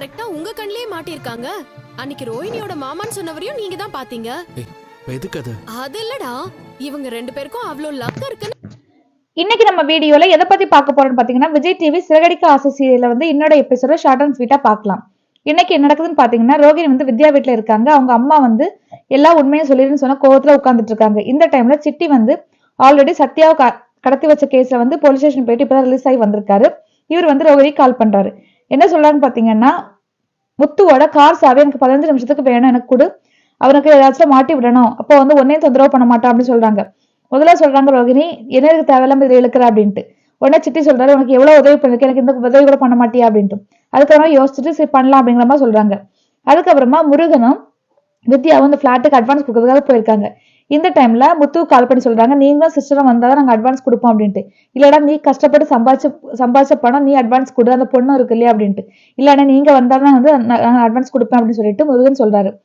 கரெக்டா உங்க கண்ணிலே மாட்டிருக்காங்க அன்னைக்கு ரோஹிணியோட மாமான்னு சொன்னவரையும் நீங்க தான் பாத்தீங்க. எதுக்கு அது? அது இல்லடா இவங்க ரெண்டு பேருக்கும் அவ்ளோ லக் இருக்குன்னு. இன்னைக்கு நம்ம வீடியோல எதை பத்தி பார்க்க போறோம்னு பாத்தீங்கன்னா விஜய் டிவி சிறகடிக்க ஆசை சீரியல்ல வந்து இன்னோட எபிசோட ஷார்ட் அண்ட் ஸ்வீட்டா பார்க்கலாம். இன்னைக்கு என்ன நடக்குதுன்னு பாத்தீங்கன்னா ரோகிணி வந்து வித்யா வீட்ல இருக்காங்க. அவங்க அம்மா வந்து எல்லா உண்மையும் சொல்லிடுன்னு சொன்ன கோவத்துல உட்கார்ந்துட்டு இருக்காங்க. இந்த டைம்ல சிட்டி வந்து ஆல்ரெடி சத்யாவை க- கடத்தி வச்ச கேஸ்ல வந்து போலீஸ் ஸ்டேஷன் போயிட்டு இப்பதான் ரிலீஸ் ஆகி வந்திருக்காரு. இவர் வந்து ரோகிணி கால் பண்றாரு. என்ன சொல்றான்னு பாத்தீங்கன்னா முத்துவோட கார் சாவி எனக்கு பதினஞ்சு நிமிஷத்துக்கு வேணும் எனக்கு கொடு. அவனுக்கு ஏதாச்சும் மாட்டி விடணும். அப்போ வந்து உன்னையும் தொந்தரவு பண்ண மாட்டான் அப்படின்னு சொல்றாங்க. முதல்ல சொல்றாங்க ரோகிணி என்ன இதுக்கு தேவையில்லாம இதை இழுக்கிற? அப்படின்ட்டு. உடனே சிட்டி சொல்றாரு உனக்கு எவ்வளவு உதவி பண்ணிருக்கு? எனக்கு இந்த உதவி கூட பண்ண மாட்டியா? அப்படின்ட்டு. அதுக்கப்புறமா யோசிச்சுட்டு சரி பண்ணலாம் அப்படிங்கிற மாதிரி சொல்றாங்க. அதுக்கப்புறமா முருகனும் வித்யாவும் இந்த ஃபிளாட்டுக்கு அட்வான்ஸ் கொடுக்கறதுக்காக போயிருக்காங்க. இந்த டைம்ல முத்து கால் பண்ணி சொல்றாங்க நீங்களும் சிஸ்டரும் வந்தாதான் நாங்க அட்வான்ஸ் கொடுப்போம் அப்படின்ட்டு. இல்லடா நீ கஷ்டப்பட்டு சம்பாதிச்ச சம்பாதிச்ச பணம் நீ அட்வான்ஸ் கொடு அந்த பொண்ணு இருக்கு இல்லையா அப்படின்ட்டு. இல்லடா நீங்க வந்தாதான் வந்து நான் அட்வான்ஸ் கொடுப்பேன் அப்படின்னு சொல்லிட்டு முருகன் சொல்றாரு.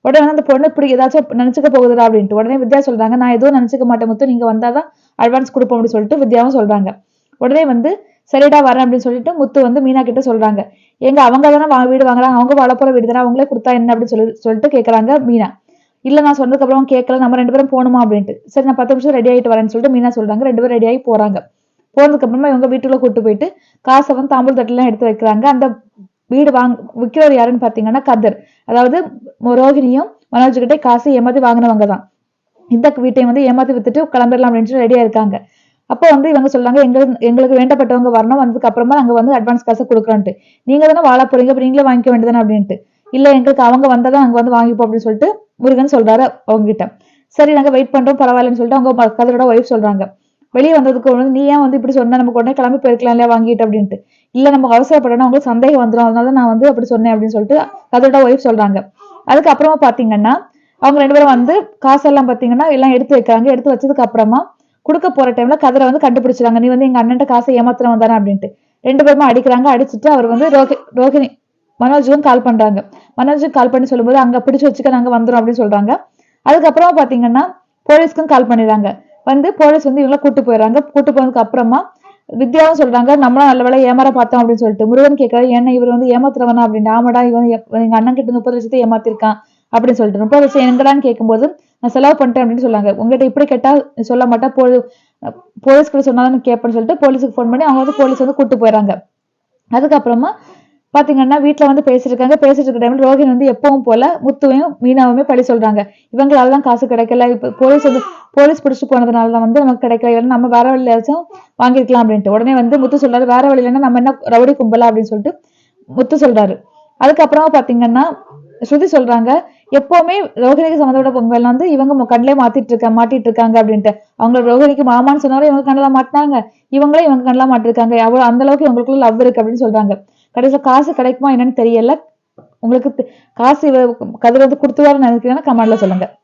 உடனே அந்த பொண்ணு இப்படி ஏதாச்சும் நினைச்சுக்க போகுதுடா அப்படின்ட்டு. உடனே வித்யா சொல்றாங்க நான் எதுவும் நினைச்சுக்க மாட்டேன் முத்து நீங்க வந்தாதான் அட்வான்ஸ் கொடுப்போம் அப்படின்னு சொல்லிட்டு வித்யாவும் சொல்றாங்க. உடனே வந்து சரிடா வரேன் அப்படின்னு சொல்லிட்டு முத்து வந்து மீனா கிட்ட சொல்றாங்க. எங்க அவங்க தானே வா- வீடு வாங்குறாங்க அவங்க வாழ போற வீடு தானே அவங்களே கொடுத்தா என்ன அப்படின்னு சொல்லி சொல்லிட்டு கேக்குறாங்க மீனா. இல்ல நான் சொன்னதுக்கப்புறம் கேட்கல நம்ம ரெண்டு பேரும் போகணுமா அப்படின்ட்டு. சரி நான் பத்து நிமிஷம் ரெடி ஆகிட்டு வரேன்னு சொல்லிட்டு மீனா சொல்றாங்க. ரெண்டு பேரும் ரெடி ஆகி போறாங்க. போனதுக்கு அப்புறமா இவங்க வீட்டுக்குள்ள கூட்டு போயிட்டு காசை வந்து தாம்பூல் தட்டுலாம் எடுத்து வைக்கிறாங்க. அந்த வீடு வாங்க விற்கிறவர் யாருன்னு பாத்தீங்கன்னா கதர். அதாவது ரோஹினியும் மனோஜ் கிட்டே காசு ஏமாத்தி வாங்கினவங்க தான். இந்த வீட்டையும் வந்து ஏமாத்தி வித்துட்டு கிளம்பிடலாம் அப்படின்னு ரெடியா இருக்காங்க அப்போ வந்து இவங்க சொல்றாங்க எங்களுக்கு எங்களுக்கு வேண்டப்பட்டவங்க வரணும். வந்ததுக்கு அப்புறமா நாங்க வந்து அட்வான்ஸ் காசை கொடுக்குறோன்ட்டு. நீங்க தானே வாழ போறீங்க. அப்ப நீங்களே வாங்கிக்க வேண்டியதானே அப்படின்ட்டு. இல்ல எங்களுக்கு அவங்க வந்தாதான் அங்க வந்து வாங்கிப்போம் அப்படின்னு சொல்லிட்டு முருகன் சொல்றாரு அவங்ககிட்ட. சரி நாங்க வெயிட் பண்றோம் பரவாயில்லன்னு சொல்லிட்டு அவங்க ம- கதிரோட ஒய்ஃப் சொல்றாங்க. வெளியே வந்ததுக்கு வந்து நீ ஏன் வந்து இப்படி சொன்ன? நம்ம உடனே கிளம்பி போயிருக்கலாம் இல்லையா வாங்கிட்டு அப்படின்ட்டு. இல்ல நமக்கு அவசரப்படணும் உங்களுக்கு சந்தேகம் வந்துடும் அதனால நான் வந்து அப்படி சொன்னேன் அப்படின்னு சொல்லிட்டு கதிரோட ஒய்ஃப் சொல்றாங்க. அதுக்கப்புறமா பாத்தீங்கன்னா அவங்க ரெண்டு பேரும் வந்து காசெல்லாம் பாத்தீங்கன்னா எல்லாம் எடுத்து வைக்கிறாங்க. எடுத்து வச்சதுக்கு அப்புறமா கொடுக்க போற டைம்ல கதிரை வந்து கண்டுபிடிச்சிட்டாங்க நீ வந்து எங்க அண்ணன்ட்ட காசை ஏமாத்திரம் வந்தானே அப்படின்ட்டு. ரெண்டு பேருமா அடிக்கிறாங்க. அடிச்சுட்டு அவர் வந்து ரோஹி ரோஹிணி மனோஜுக்கும் கால் பண்றாங்க. மனோஜுக்கு கால் பண்ணி சொல்லும்போது அங்க பிடிச்சு வச்சுக்க நாங்க வந்துடும் அப்படின்னு சொல்றாங்க. அதுக்கப்புறமா பாத்தீங்கன்னா போலீஸ்க்கும் கால் பண்ணிடுறாங்க. வந்து போலீஸ் வந்து இவங்கள கூட்டு போயிடுறாங்க. கூட்டு போனதுக்கு அப்புறமா வித்யாவும் சொல்றாங்க நம்மளும் நல்ல வேலை ஏமாற பார்த்தோம் அப்படின்னு சொல்லிட்டு. முருகன் கேட்கறாரு ஏன்னா இவர் வந்து ஏமாத்துறவனா? அப்படின்னு. ஆமாடா இவன் எங்க அண்ணன் கிட்ட முப்பது லட்சத்தை ஏமாத்திருக்கான் அப்படின்னு சொல்லிட்டு. முப்பது லட்சம் எங்கடான்னு கேட்கும்போது நான் செலவு பண்ணிட்டேன் அப்படின்னு சொல்லாங்க உங்ககிட்ட இப்படி கேட்டா சொல்ல மாட்டா போலீஸ் கிட்ட சொன்னாதான் கேட்பேன்னு சொல்லிட்டு போலீஸுக்கு ஃபோன் பண்ணி அவங்க வந்து போலீஸ் வந்து கூட்டு போயிடறாங்க. அதுக்கப்புறமா பாத்தீங்கன்னா வீட்டுல வந்து பேசிட்டு இருக்காங்க பேசிட்டு இருக்க டைம்ல ரோஹின் வந்து எப்பவும் போல முத்துவையும் மீனாவுமே பழி சொல்றாங்க. இவங்களால தான் காசு கிடைக்கல. இப்ப போலீஸ் வந்து போலீஸ் பிடிச்சிட்டு போனதுனால தான் வந்து நமக்கு கிடைக்கல. இல்லைன்னா நம்ம வேற வழியாச்சும் வாங்கிருக்கலாம் அப்படின்ட்டு. உடனே வந்து முத்து சொல்றாரு வேற வழியிலன்னா நம்ம என்ன ரவுடி கும்பலா அப்படின்னு சொல்லிட்டு முத்து சொல்றாரு. அதுக்கப்புறமா பாத்தீங்கன்னா ஸ்ருதி சொல்றாங்க எப்பவுமே ரோஹிணிக்கு சம்மந்தப்பட்ட பொங்கல் வந்து இவங்க கண்ணிலே மாத்திட்டு இருக்க மாட்டிட்டு இருக்காங்க அப்படின்ட்டு. அவங்க ரோஹிணிக்கு மாமான்னு சொன்னாலும் இவங்க கண்ணெல்லாம் மாட்டினாங்க. இவங்களே இவங்க கண்ணெல்லாம் மாட்டிருக்காங்க. அவ்வளவு அந்த அளவுக்கு இவங்களுக்குள்ள லவ் இருக்கு அப்படின்னு சொல்றாங்க. கடைசியில் காசு கிடைக்குமா என்னன்னு தெரியல. உங்களுக்கு காசு இவ- கதிர் வந்து கொடுத்துவாருன்னு நினைக்கிறீங்கன்னா கமெண்ட்ல சொல்லுங்க.